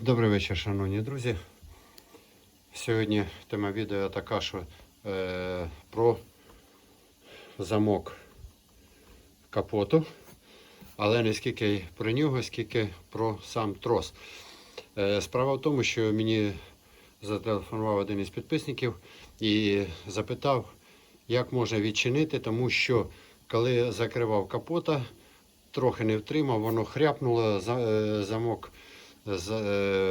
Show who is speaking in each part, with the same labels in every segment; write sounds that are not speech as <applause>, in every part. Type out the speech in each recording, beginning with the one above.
Speaker 1: Добрий вечір, шановні друзі. Сьогодні тема відео така, що е, про замок капоту, але не скільки про нього, скільки про сам трос. Е, справа в тому, що мені зателефонував один із підписників і запитав, як можна відчинити, тому що коли закривав капота, трохи не втримав, воно хряпнуло, е, замок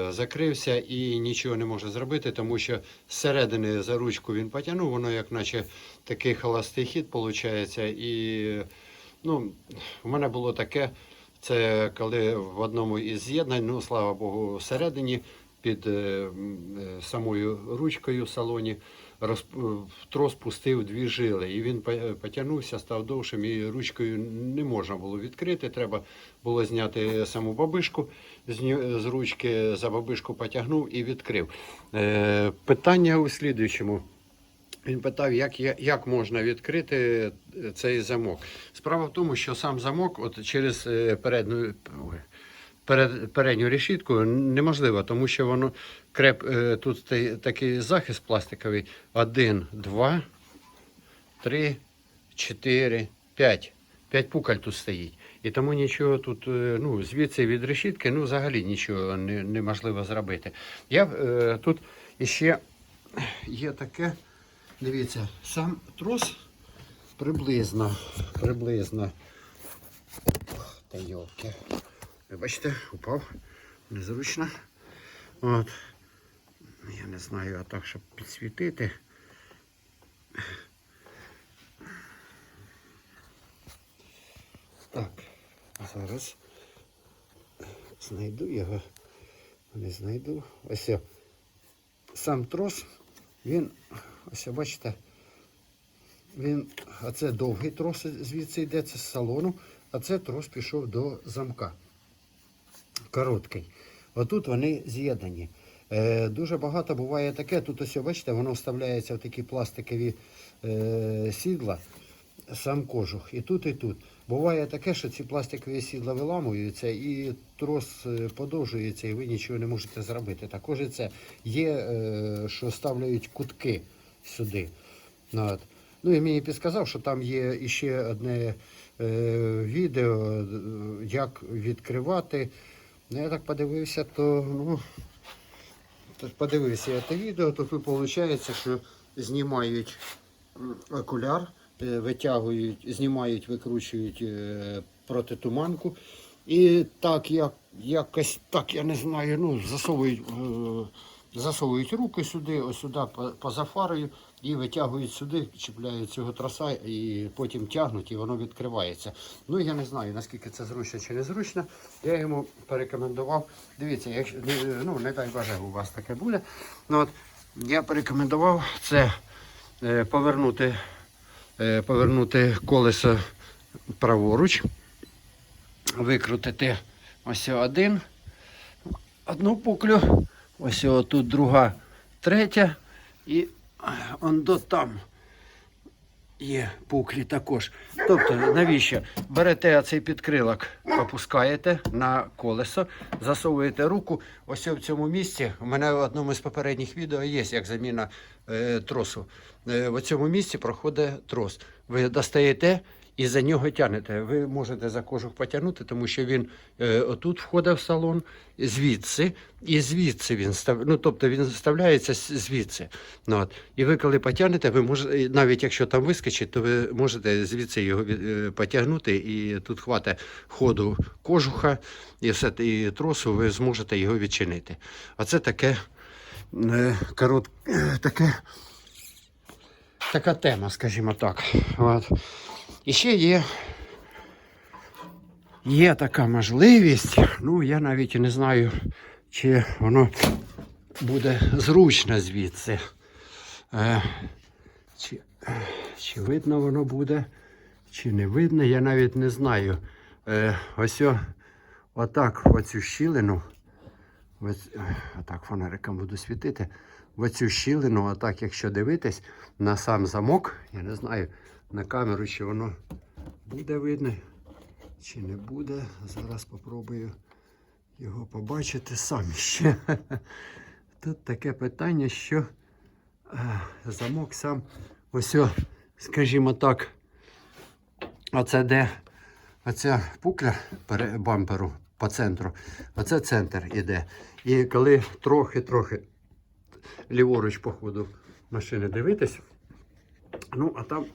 Speaker 1: закрився і нічого не може зробити, тому що зсередини за ручку він потягнув, воно як наче такий холостий хід виходить. І ну, в мене було таке, це коли в одному із з'єднань, ну слава Богу, всередині під е, е, самою ручкою в салоні розп- трос пустив дві жили, і він потягнувся, став довшим, і ручкою не можна було відкрити. Треба було зняти саму бабишку з, ручки, за бабишку потягнув і відкрив. Е, питання у слідуючому. Він питав, як, як можна відкрити цей замок. Справа в тому, що сам замок от через е, передню, перед, передню решітку неможливо, тому що воно креп, е, тут такий захист пластиковий. Один, два, три, чотири, п'ять. П'ять пукаль тут стоїть. І тому нічого тут, е, ну, звідси від решітки, ну, взагалі нічого не, неможливо зробити. Я е, тут іще є таке. Дивіться, сам трос приблизно, приблизно. Та йолки. Бачите, упав. Незручно. От. Я не знаю, а так, щоб підсвітити. Так, зараз знайду його. Не знайду. Ось. Сам трос, він, ось бачите, він, а це довгий трос звідси йде, це з салону, а це трос пішов до замка. Короткий. Отут вони з'єднані. Е, дуже багато буває таке. Тут ось, бачите, воно вставляється в такі пластикові е, сідла, сам кожух. І тут, і тут. Буває таке, що ці пластикові сідла виламуються і трос е, подовжується, і ви нічого не можете зробити. Також це є, е, що ставляють кутки сюди. Ну, От. Ну і мені підказав, що там є іще одне е, відео, як відкривати. Ну, я так подивився, то ну, подивився я те відео, то тут виходить, що знімають окуляр, витягують, знімають, викручують е, протитуманку. І так, як, якось так, я не знаю, ну, засовують, е, засовують руки сюди, ось сюди поза фарою і витягують сюди, чіпляють цього троса і потім тягнуть, і воно відкривається. Ну я не знаю, наскільки це зручно чи не зручно. Я йому порекомендував. Дивіться, якщо ну, не дай Боже, у вас таке буде. Ну, от, я порекомендував це е, повернути, е, повернути колесо праворуч, викрутити ось один, одну пуклю, ось тут друга, третя, і он до там є пуклі також. Тобто, навіщо? Берете цей підкрилок, опускаєте на колесо, засовуєте руку. Ось в цьому місці. У мене в одному з попередніх відео є як заміна е, тросу. Е, в цьому місці проходить трос. Ви достаєте. І за нього тягнете. Ви можете за кожух потягнути, тому що він е, отут входить в салон, звідси, і звідси він став, ну, тобто він вставляється звідси. Ну, от. І ви коли потягнете, ви можете, навіть якщо там вискочить, то ви можете звідси його е, потягнути, і тут хватить ходу кожуха і все і тросу, ви зможете його відчинити. А це таке е, корот, е, таке, така тема, скажімо так. От. І ще є, є така можливість, ну я навіть не знаю, чи воно буде зручно звідси. Е, чи, е, чи видно воно буде, чи не видно, я навіть не знаю. Е, ось о, отак оцю щілину. Ось, е, отак фонариком буду світити. Оцю щілину, отак, якщо дивитись на сам замок, я не знаю на камеру, чи воно буде видно, чи не буде. Зараз спробую його побачите самі ще. <laughs> Тут таке питання, що е, замок сам ось, скажімо так, оце де оця пукля бамперу по центру, оце центр іде. І коли трохи-трохи ліворуч по ходу машини дивитись, ну а там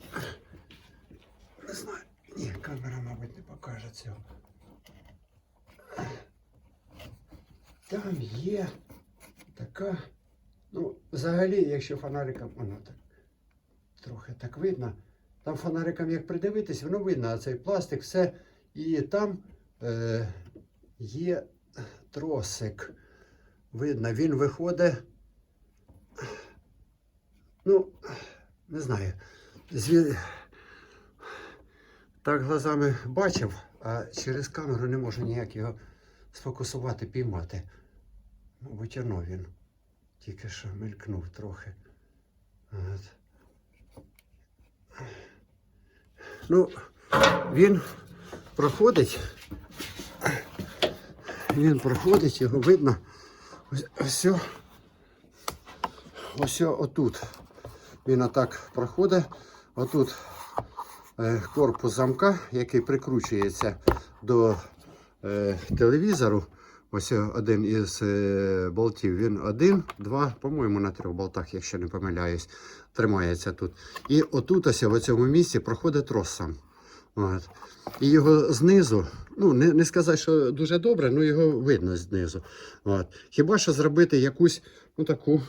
Speaker 1: не знаю, ні, камера, мабуть, не покаже цього. Там є така, ну, взагалі, якщо фонариком, воно так трохи так видно. Там фонариком як придивитись, воно видно, а цей пластик, все. І там е, є тросик. Видно, він виходить. Ну, не знаю. Зві... Так глазами бачив, а через камеру не можу ніяк його сфокусувати, піймати. Мабуть, оно він. Тільки що мелькнув трохи. От. Ну, він проходить. Він проходить, його видно. Ось, ось, ось отут. Він отак проходить. Отут корпус замка, який прикручується до е, телевізору. Ось один із е, болтів. Він один, два, по-моєму, на трьох болтах, якщо не помиляюсь, тримається тут. І отут, ось в цьому місці, проходить трос сам. От. І його знизу, ну не, не сказати, що дуже добре, але його видно знизу. От. Хіба що зробити якусь, ну таку,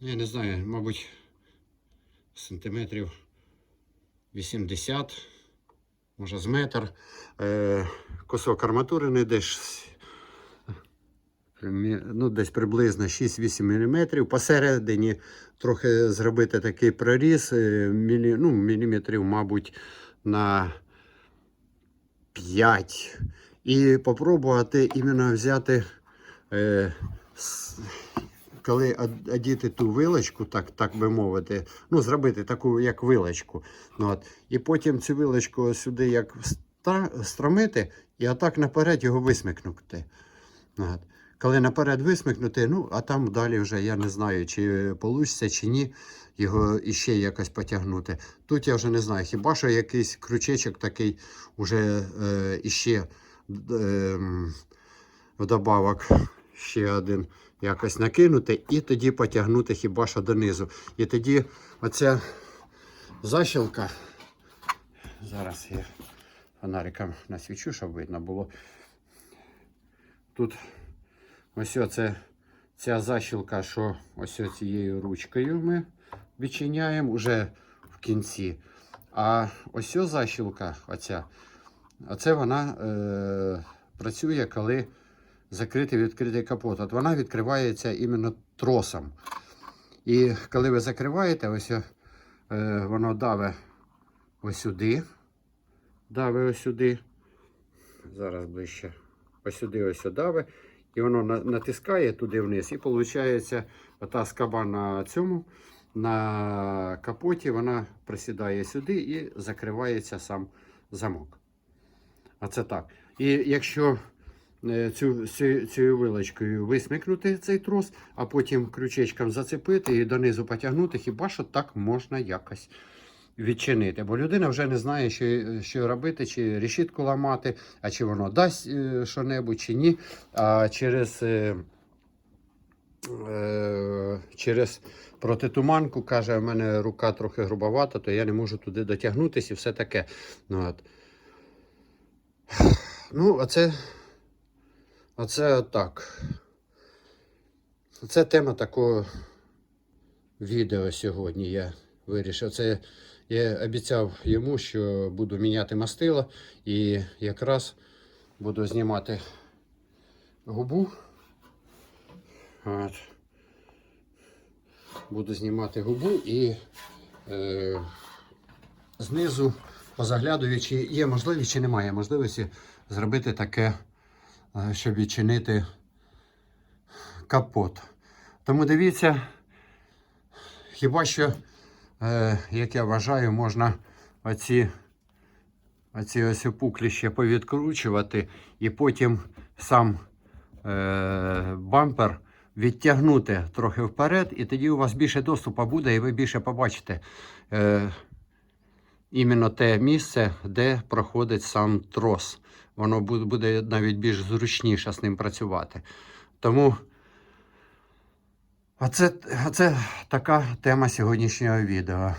Speaker 1: я не знаю, мабуть, сантиметрів 80, може з метр. Е, кусок арматури не десь, ну, десь приблизно 6-8 мм. Посередині трохи зробити такий проріз, е, мілі, ну, міліметрів, мабуть, на 5. І попробувати іменно взяти, е, коли одіти ту вилочку, так, так би мовити, ну, зробити таку як вилочку. Ну, от. І потім цю вилочку сюди як стромити, і отак наперед його висмикнути. Ну, От. Коли наперед висмикнути, ну, а там далі вже я не знаю, чи вийде, чи ні, його іще якось потягнути. Тут я вже не знаю, хіба що якийсь крючечок такий уже е, іще е, вдобавок ще один якось накинути і тоді потягнути хіба що донизу. І тоді оця защілка. Зараз я фонариком насвічу, щоб видно було. Тут ось оце, ця защілка, що ось цією ручкою ми відчиняємо уже в кінці. А ось защілка, оця, оце вона е, працює, коли закритий відкритий капот. От вона відкривається іменно тросом. І коли ви закриваєте, ось е, воно даве ось сюди. Даве ось сюди. Зараз ближче. Ось сюди, ось сюди. І воно натискає туди вниз. І виходить, ота скаба на цьому, на капоті, вона присідає сюди і закривається сам замок. Оце так. І якщо цю, цю, цією вилочкою висмикнути цей трос, а потім крючечком зацепити і донизу потягнути, хіба що так можна якось відчинити. Бо людина вже не знає, що, що робити, чи решітку ламати, а чи воно дасть е, що-небудь, чи ні. А через, е, е, через протитуманку, каже, в мене рука трохи грубовата, то я не можу туди дотягнутися і все таке. Ну, от. Ну, оце, так. Це тема такого відео сьогодні. Я вирішив. Це я обіцяв йому, що буду міняти мастило і якраз буду знімати губу. От. Буду знімати губу і е, знизу позаглядую, чи є можливість, чи немає можливості зробити таке, щоб відчинити капот. Тому дивіться, хіба що, е, як я вважаю, можна оці, оці ось опуклі ще повідкручувати і потім сам е, бампер відтягнути трохи вперед, і тоді у вас більше доступу буде, і ви більше побачите е, іменно те місце, де проходить сам трос. Воно буде навіть більш зручніше з ним працювати. Тому оце, оце така тема сьогоднішнього відео.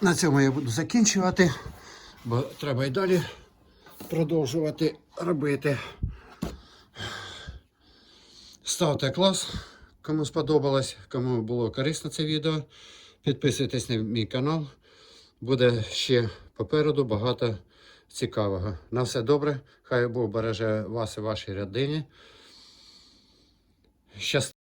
Speaker 1: На цьому я буду закінчувати, бо треба і далі продовжувати робити. Ставте клас, кому сподобалось, кому було корисно це відео. Підписуйтесь на мій канал. Буде ще попереду багато цікавого. На все добре. Хай Бог береже вас і вашій родині. Щасти.